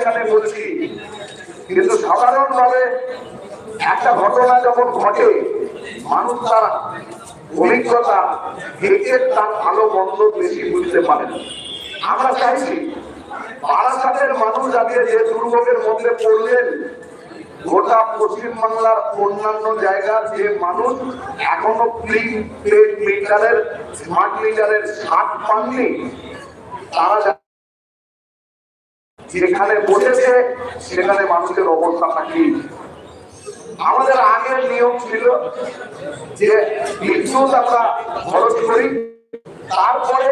এখানে বলছি, কিন্তু সাধারণভাবে একটা ঘটনা যখন ঘটে, মানুষ তার অভিজ্ঞতা দেখে তার ভালো মন্দ বেশি বুঝতে পারে আমরা চাইছি, বারাসাতের মানুষ আজকে যে দুর্ভোগের মধ্যে পড়লেন, গোটা পশ্চিমবাংলার অন্যান্য জায়গার যে মানুষ এখনও স্মার্ট মিটারের স্মার্ট পাননি, তারা যেখানে বসেছে সেখানে মানুষের অবস্থাটা কি আমাদের আগের নিয়ম ছিল যে বিদ্যুৎ আমরা খরচ করি, তারপরে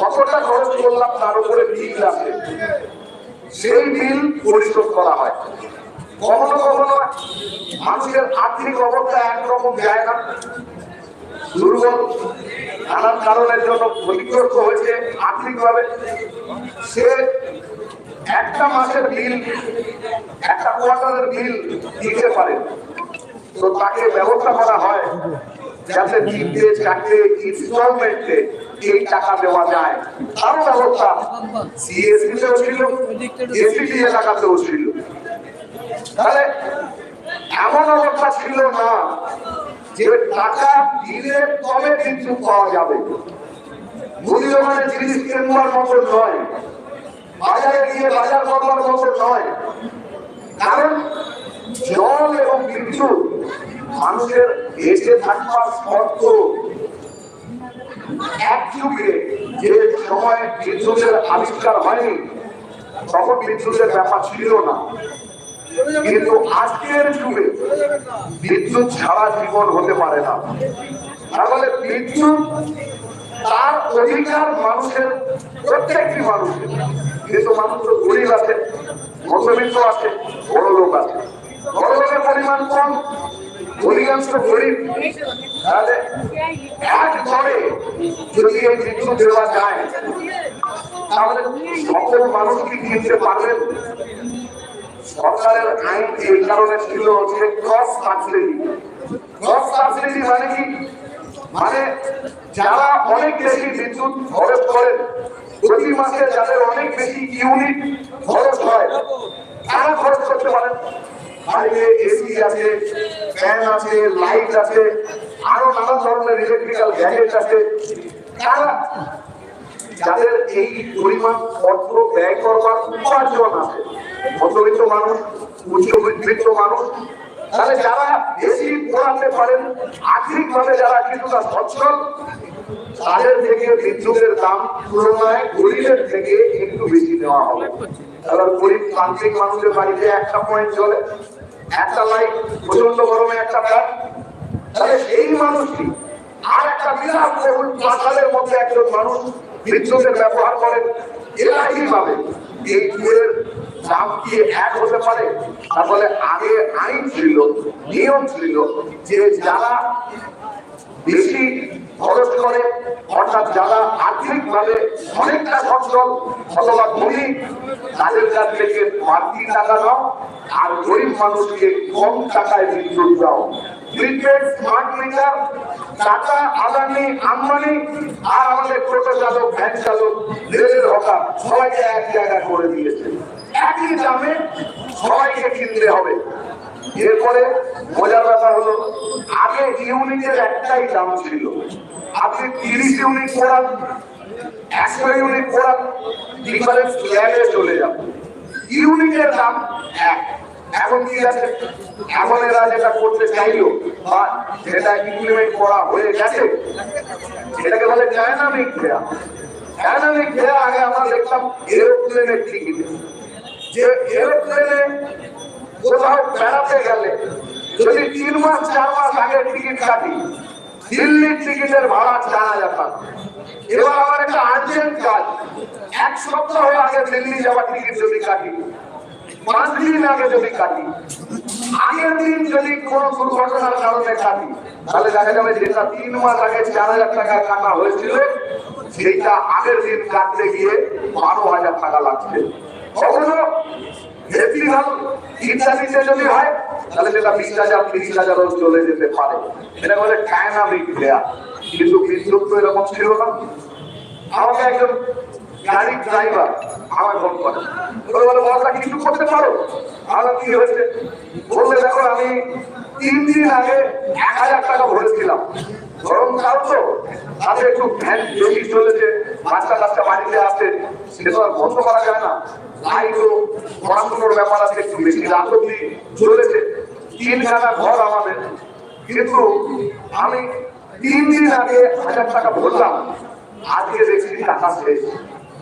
কতটা খরচ করলাম তার উপরে বিল আছে সেই বিল পরিশোধ করা হয়। কখনো কখনো মানুষের আর্থিক অবস্থা একরকম যায় না। দুর্বল নানান কারণের জন্য ক্ষতিগ্রস্ত হয়েছে আর্থিকভাবে। সে একটা মাসের বিল, একটা কোয়ার্টারের বিল দিতে পারে। তো তাকে ব্যবস্থা করা হয় যাতে ইনস্টলমেন্টে এই টাকা দেওয়া যায়। তারও ব্যবস্থা ছিল এলাকাতেও ছিল। তাহলে এমন অবস্থা ছিল না যে টাকা দিলে তবে কিন্তু পাওয়া যাবে। মূল্যমানের জিনিস কেনবার মতো নয়। বাজারে গিয়ে বাজার করবার মতো নয় কারণ জল এবং বিদ্যুৎ মানুষের বেঁচে থাকবার শর্ত এক যুগে যে সময় বিদ্যুতের আবিষ্কার হয়নি, তখন বিদ্যুতের ব্যাপার ছিল না। কিন্তু আজকের যুগে বিদ্যুৎ ছাড়া জীবন হতে পারে না। তাহলে বিদ্যুৎ তার অধিকার মানুষের, প্রত্যেকটি মানুষের। কিন্তু মানুষ তো গরিব আছে, মধ্যবিত্ত আছে, বড় লোক আছে। বড় লোকের পরিমাণ কম, অধিকাংশ গরিব। তাহলে এক ঘরে যদি এই বিদ্যুৎ দেওয়া যায়, তাহলে সকল মানুষ কি কিনতে পারবেন সরকারের আইন এই কারণে ছিল যে ক্রস সাবসিডি ক্রস সাবসিডি মানে কি? মানে যারা অনেক বেশি বিদ্যুৎ খরচ করেন প্রতি মাসে যাদের অনেক বেশি ইউনিট খরচ হয়, তারা খরচ করতে পারেন। লাইট আছে আরও ধরনের আছে। তারা যাদের এই পরিমাণ ব্যয় করবার মধ্যবিত্ত মানুষ উচ্চবিত্ত মানুষ তাহলে যারা বেশি পড়াতে পারেন, আর্থিকভাবে যারা কিছুটা সচ্ছল, তাদের থেকে বিদ্যুতের দাম তুলনায় গরিবের থেকে একটু বেশি দেওয়া হবে। এবার গরিব প্রান্তিক মানুষের বাড়িতে একটা পয়েন্ট চলে, একটা লাইট প্রচণ্ড গরমে একটা ফ্যান তাহলে এই মানুষটি আর একটা বিরাট বহুল পাঠালের মধ্যে একজন মানুষ বিদ্যুতের ব্যবহার করেন এরা এইভাবে এই দুয়ের দাম কি এক হতে পারে? তাহলে আগে আইন ছিল, নিয়ম ছিল যে যারা বেশি খরচ করে, অর্থাৎ যারা আর্থিক ভাবে অনেকটা সচ্ছল অথবা ধনী, তাদের কাছ থেকে বাড়তি টাকা দাও আর গরিব মানুষকে কম টাকায় বিদ্যুৎ দাও। স্মার্ট মিটার আদানি আর আমাদের ভ্যান চালক সবাইকে করে দিয়েছে। একই দামে সবাইকে হবে। এরপরে মজার ব্যাপার হলো, আগে ইউনিটের একটাই দাম ছিল। আপনি তিরিশ ইউনিট পড়ান, একশো ইউনিট পড়ান চলে যান। ইউনিটের দাম এক। এখন যেটা করতে চাইলো, বা যেটা ইমপ্লিমেন্ট করা হয়ে গেছে, এটাকে বলে ডায়নামিক ফেয়ার ডায়নামিক ফেয়ার আগে আমরা দেখতাম এরোপ্লেনের টিকিট যে এরোপ্লেনে কোথাও বেড়াতে গেলে, যদি তিন মাস, চার মাস আগে টিকিট কাটি, দিল্লির টিকিটের ভাড়া চার হাজার টাকা। এবার আমার একটা আর্জেন্ট কাজ। এক সপ্তাহ আগে দিল্লি যাওয়ার টিকিট যদি কাটি পাঁচ দিন আগে যদি কাটি, আগের দিন যদি কোনো দুর্ঘটনার কারণে কাটি, তাহলে দেখা যাবে যেটা তিন মাস আগে চার হাজার টাকা কাটা হয়েছিল, সেইটা আগের দিন কাটতে গিয়ে বারো হাজার টাকা লাগছে। কখনো ইত্যাদিতে যদি হয়, তাহলে সেটা বিশ হাজার, তিরিশ হাজারও চলে যেতে পারে। এটা বলে ডায়নামিক দেয়া কিন্তু বিদ্যুৎ তো এরকম ছিল না। আমাকে একজন গাড়ির ড্রাইভার আমায় ফোন করে। ওরা বলে, বড়দা, কিছু করতে পারো? আমার কি হয়েছে? বললে, দেখো, আমি তিন দিন আগে এক হাজার টাকা ভরেছিলাম। গরমকাল তো, তাতে একটু ভ্যান বেশি চলেছে বাচ্চা কাচ্চা বাড়িতে আসে সে তো আর বন্ধ করা যায় না। লাইটও পড়াশোনার ব্যাপার আছে, একটু বেশি রাত অব্দি চলেছে। তিনখানা ঘর আমাদের। কিন্তু আমি তিন দিন আগে হাজার টাকা ভরলাম। আজকে দেখছি টাকা শেষ।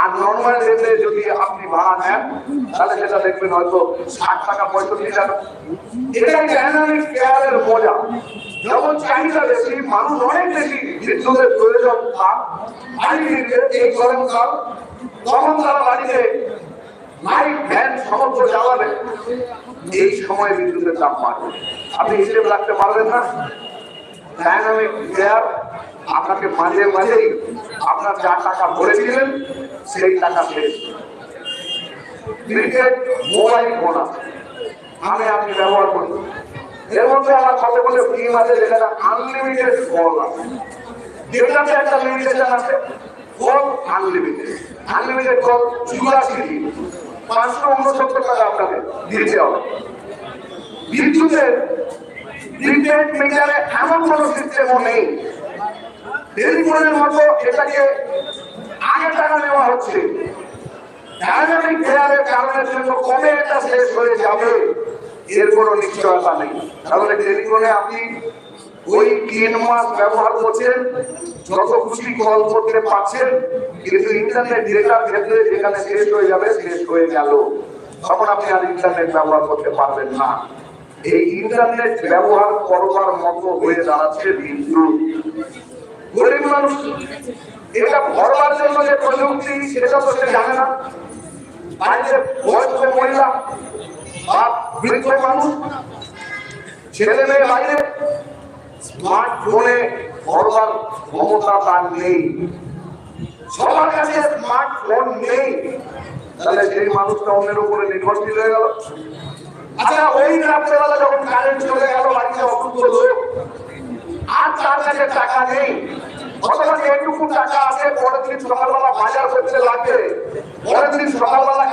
আর নর্মাল রেটে যদি আপনি ভাড়া নেন, তাহলে সেটা দেখবেন হয়তো ষাট টাকা, পঁয়ষট্টি টাকা। এটাই ডাইনামিক কেয়ারের মজা। যেমন চাহিদা বেশি, মানুষ অনেক বেশি বিদ্যুতের প্রয়োজন বাড়িতে এই গরমকাল তখন তারা বাড়িতে লাইট ফ্যান সমস্ত জ্বালাবে। এই সময় বিদ্যুতের দাম বাড়বে। আপনি হিসেব রাখতে পারবেন না। ডাইনামিক কেয়ার আপনাকে মাঝে মাঝেই আপনার যা টাকা ভরেছিলেন সেই টাকা শেষ ক্রিকেট আপনি ব্যবহার করি এর মধ্যে আমার কতগুলো যেটাতে একটা লিমিটেশন আছে। কল আনলিমিটেড আনলিমিটেড কল চুরাশি দিন। পাঁচশো উনসত্তর টাকা আপনাকে দিতে হবে। এমন কোনো সিস্টেমও নেই। টেলিফোনের মতো এটাকে আগে টাকা নেওয়া হচ্ছে। ডায়নামিক ফেয়ারের কারণের জন্য কবে এটা শেষ হয়ে যাবে। এর কোনো নিশ্চয়তা নেই। তাহলে টেলিফোনে আপনি ওই তিন মাস ব্যবহার করছেন, যত খুশি কল করতে পারছেন, কিন্তু ইন্টারনেট ডেটার ক্ষেত্রে যেখানে শেষ হয়ে যাবে, শেষ হয়ে গেল। তখন আপনি আর ইন্টারনেট ব্যবহার করতে পারবেন না। এই ইন্টারনেট ব্যবহার করবার মতো হয়ে দাঁড়াচ্ছে বিদ্যুৎ গরিব মানুষ এটা ভরবার জন্য যে প্রযুক্তি, সেটা তো সে জানে না। বাড়িতে বয়স্ক মহিলা বা বৃদ্ধ মানুষ, ছেলে মেয়ে বাইরে স্মার্টফোনে ভরবার ক্ষমতা তার নেই। সবার কাছে স্মার্টফোন নেই। তাহলে সেই মানুষটা অন্যের উপরে নির্ভরশীল হয়ে গেল। আচ্ছা ওই রাত্রেবেলা যখন কারেন্ট চলে গেল, বাড়িতে অসুস্থ লোক, আর তার কাছে টাকা নেই সকালবেলা লাগবে। পরের দিন সকালবেলা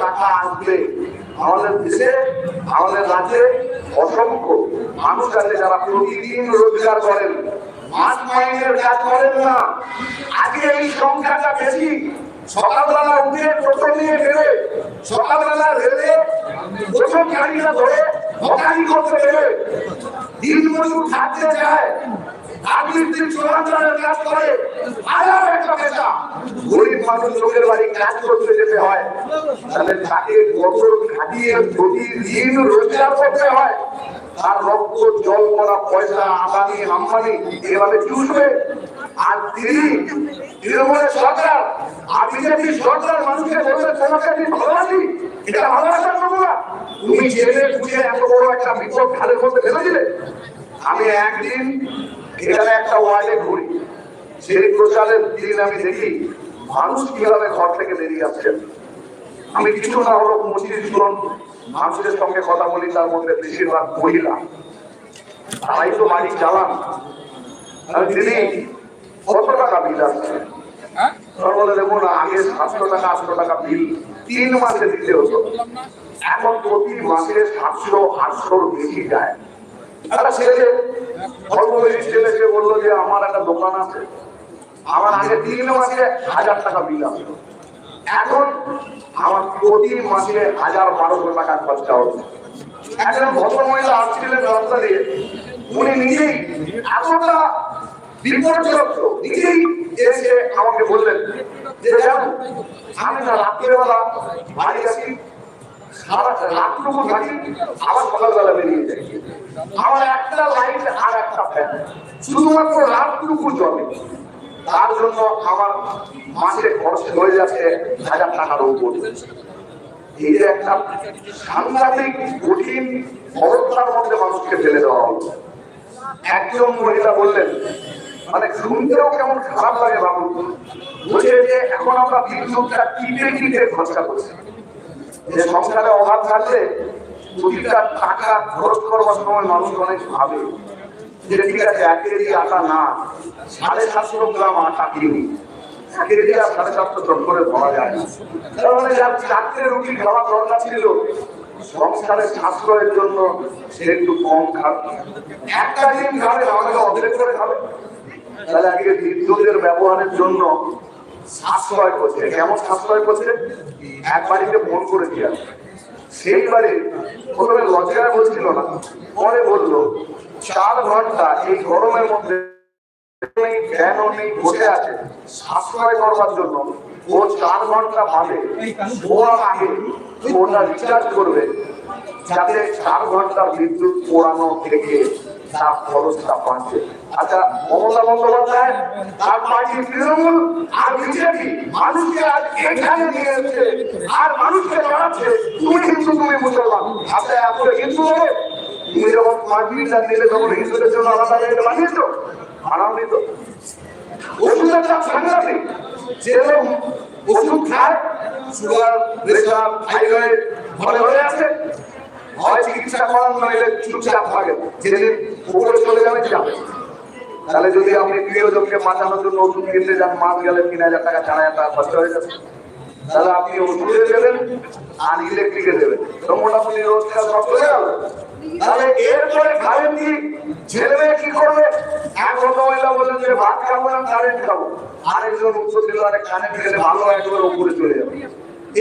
টাকা আসবে। অসংখ্য মানুষ আছে যারা প্রতিদিন রোজগার করেন। মাস মাইনের কাজ করেন না। আগে এই সংখ্যাটা বেশি। সকালবেলা উঠে নিয়ে সকালবেলা রেলে প্রথম গাড়িটা ধরে হকারি করতে দিন মজুর থাকতে আলাদা একটা গরিব মানুষ লোকের বাড়ি করতে যেতে হয়। তাহলে প্রতিদিন রোজগার করতে হয়। আর রক্ত পয়সা আম্বানি আর তিনি সরকার। আর মানুষকে আমি এটা তুমি জেনে বুঝে এত বড় একটা বিপদ ঘাড়ের মধ্যে ফেলে দিলে? আমি একদিন এখানে একটা ওয়ার্ডে ঘুরি। সেই প্রচারের দিন আমি দেখি মানুষ কীভাবে ঘর থেকে বেরিয়ে আসছেন আমি কিছু না হলো পঁচিশ জন মানুষের সঙ্গে কথা বলি তার মধ্যে বেশিরভাগ মহিলা। তারাই তো বাড়ি চালান। তিনি কত টাকা বিল আসছে? সর্বদা দেখুন আগে সাতশো টাকা আটশো টাকা বিল তিন মাসে দিতে হতো। এখন প্রতি মাসে সাতশো আটশোর বেশি যায়। একটা ছেলে অল্প বেশি ছেলে বলল যে আমার একটা দোকান আছে। আমার আগে তিন মাসে হাজার টাকা বিল আসতো। এখন আমার প্রতি মাসে হাজার বারোশো টাকা খরচা হচ্ছে। একজন ভদ্রমহিলা আসছিলেন রাস্তা দিয়ে। উনি নিজেই এতটা বিপর্যস্ত, নিজেই এসে আমাকে বললেন যে জানো আমি না রাত্রিবেলা বাড়ি আসি, সারা রাতটুকু থাকি আবার সকালবেলা বেরিয়ে যাই। আমার একটা লাইট আর একটা ফ্যান শুধুমাত্র রাতটুকু চলে তার জন্য আমার মাসে খরচ হয়ে যাচ্ছে হাজার টাকার উপর। এই যে একটা সাংঘাতিক, কঠিন অবস্থার মধ্যে মানুষকে ফেলে দেওয়া হলো। একজন মহিলা বললেন মানে শুনতেও কেমন খারাপ লাগে বাবু। বলছে যে এখন আমরা বিদ্যুৎটা কিনে কিনে খরচা করছি। যে সংসারে অভাব থাকলে প্রতিটা টাকা খরচ করবার সময় মানুষ অনেক ভাবে। যে ঠিক আছে, এক কেজি আটা না, সাড়ে সাতশো গ্রাম আটা কিনি সাড়ে করে মানে চারটে রুটি দরকার ছিল সাশ্রয়ের জন্য সে একটু কম একটা করে বিদ্যুতের ব্যবহারের জন্য সাশ্রয় করছে। কেমন সাশ্রয় করছে? এক বাড়িতে ফোন করে দিয়া সেই বাড়ি প্রথমে লজ্জায় বলছিল না, পরে চার ঘণ্টা এই গরমের মধ্যে বসে আছে। করবার জন্য ও চার ঘণ্টা ওটা রিচার্জ করবে, যাতে চার ঘণ্টা বিদ্যুৎ পোড়ানো থেকে আচ্ছা মমতা বন্দ্যোপাধ্যায় তার পার্টি তৃণমূল আর বিজেপি মানুষকে আজ এখানে নিয়ে এসছে আর মানুষকে জানাচ্ছে তুমি হিন্দু তুমি মুসলমান আচ্ছা আসলে হিন্দু তুমি যখন মার্কিনটা নিলে তখন হিন্দুদের জন্য আলাদা জায়গা বানিয়েছো বানাওনি তো ওষুধের দাম সাংঘাতিক যেরকম ওষুধ খায় সুগার প্রেশার থাইরয়েড ঘরে ঘরে আছে হয় চিকিৎসা করান নইলে চুপচাপ থাকে যেদিন উপরে চলে যাবে যাবে তাহলে যদি আপনি প্রিয়জনকে বাঁচানোর জন্য ওষুধ কিনতে যান, মাস গেলে তিন হাজার টাকা, চার হাজার টাকা খরচা হয়ে যাবে। তাহলে আপনি ওষুধে দেবেন আর ইলেকট্রিকে দেবেন। তো মোটামুটি রোজগার সব চলে গেল তাহলে এরপরে খাবেন কি? কি করবে? এক ভদ্রমহিলা বললেন ভাত খাব না কারেন্ট খাব। আরেকজন উত্তর দিল, আরে কারেন্ট গেলে ভালো একবার উপরে চলে যাবে।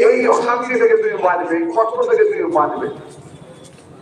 এই অশান্তি থেকে তুমি বাঁচবে কষ্ট থেকে তুমি বাঁচবে।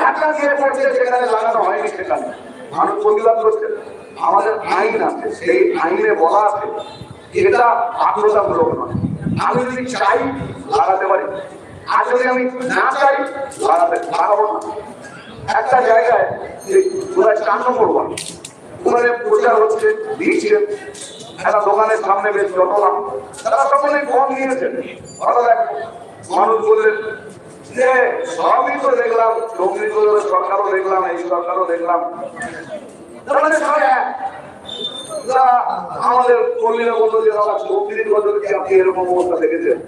ধাক্কা দিয়ে পড়ছে যেখানে লাগানো হয়নি সেখানে মানুষ প্রতিবাদ করছে। আমাদের আইন আছে, সেই আইনে বলা আছে এটা বাধ্যতামূলক নয়। আমি যদি চাই লাগাতে পারি। আর আমি একটা জায়গায় চার নম্বর ওয়ার্ড, ওখানে প্রচার হচ্ছে, দিচ্ছে। একটা দোকানের সামনে বেশ ঘটনা তারা সকলেই ফোন নিয়েছেন হঠাৎ এক মানুষ বললেন যে সবই তো দেখলাম বছরের সরকারও দেখলাম, এই সরকারও দেখলাম। আমাদের কর্মীরা বলল যে দাদা বছর কি আপনি এরকম অবস্থা দেখেছেন